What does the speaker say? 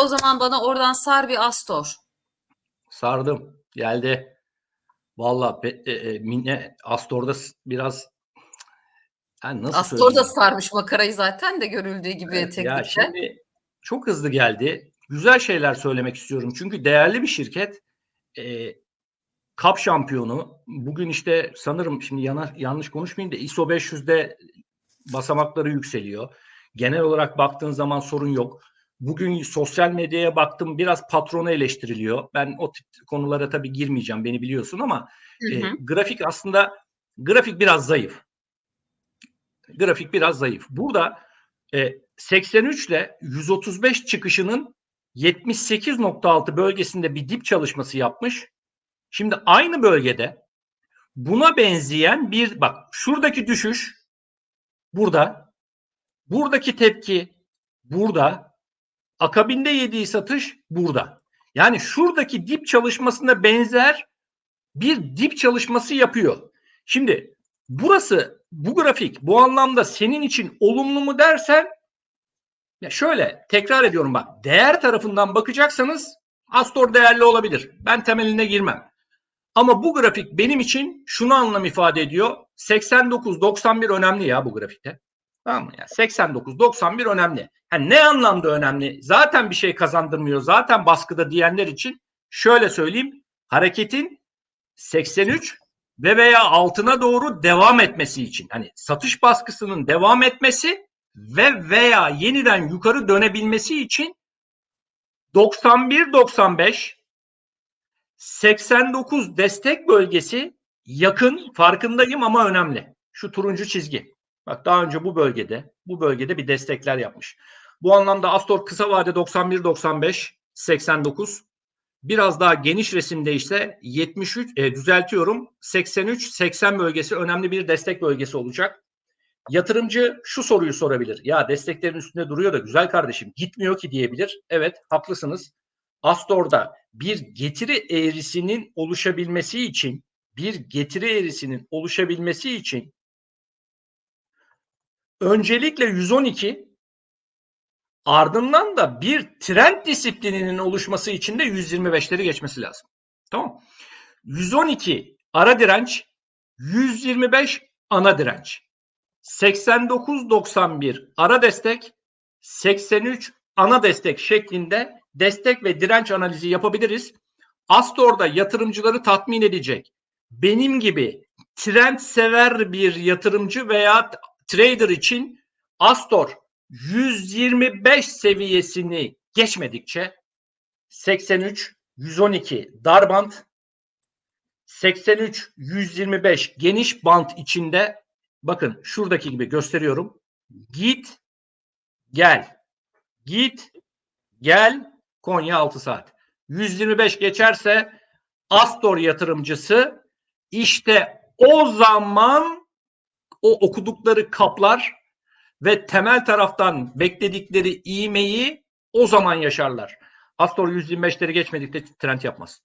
o zaman bana oradan sar bir Astor. Sardım. Geldi. Valla e, e, Mine Astor'da biraz yani nasıl Astor da söyleyeyim? sarmış makarayı zaten de görüldüğü gibi Evet, ya teknikte. şimdi çok hızlı geldi. Güzel şeyler söylemek istiyorum. Çünkü değerli bir şirket. E, Kap şampiyonu. Bugün işte sanırım şimdi yana, yanlış konuşmayayım da ISO 500'de basamakları yükseliyor. Genel olarak baktığın zaman sorun yok. Bugün sosyal medyaya baktım biraz patronu eleştiriliyor. Ben o tip konulara tabii girmeyeceğim beni biliyorsun ama Hı e, hı. grafik aslında grafik biraz zayıf. Grafik biraz zayıf. Burada e, 83 ile 135 çıkışının 78.6 bölgesinde bir dip çalışması yapmış. Şimdi aynı bölgede buna benzeyen bir bak şuradaki düşüş burada. Buradaki tepki burada. Akabinde yediği satış burada. Yani şuradaki dip çalışmasına benzer bir dip çalışması yapıyor. Şimdi burası bu grafik bu anlamda senin için olumlu mu dersen ya şöyle tekrar ediyorum bak değer tarafından bakacaksanız Astor değerli olabilir. Ben temeline girmem. Ama bu grafik benim için şunu anlam ifade ediyor. 89-91 önemli ya bu grafikte. Tamam mı? Yani 89-91 önemli. Yani ne anlamda önemli? Zaten bir şey kazandırmıyor. Zaten baskıda diyenler için şöyle söyleyeyim. Hareketin 83 ve veya altına doğru devam etmesi için. Hani satış baskısının devam etmesi ve veya yeniden yukarı dönebilmesi için 91-95 89 destek bölgesi yakın farkındayım ama önemli. Şu turuncu çizgi. Bak daha önce bu bölgede bu bölgede bir destekler yapmış. Bu anlamda Astor kısa vade 91 95 89 biraz daha geniş resimde ise 73 e, düzeltiyorum 83 80 bölgesi önemli bir destek bölgesi olacak. Yatırımcı şu soruyu sorabilir. Ya desteklerin üstünde duruyor da güzel kardeşim gitmiyor ki diyebilir. Evet haklısınız. Astor'da bir getiri eğrisinin oluşabilmesi için bir getiri eğrisinin oluşabilmesi için öncelikle 112 ardından da bir trend disiplininin oluşması için de 125'leri geçmesi lazım. Tamam. 112 ara direnç, 125 ana direnç. 89-91 ara destek, 83 ana destek şeklinde destek ve direnç analizi yapabiliriz. Astor'da yatırımcıları tatmin edecek. Benim gibi trend sever bir yatırımcı veya trader için Astor 125 seviyesini geçmedikçe 83 112 dar band 83 125 geniş band içinde bakın şuradaki gibi gösteriyorum. Git gel. Git gel Konya 6 saat. 125 geçerse Astor yatırımcısı işte o zaman o okudukları kaplar ve temel taraftan bekledikleri iğmeyi o zaman yaşarlar. Astor 125'leri geçmedikçe trend yapmaz.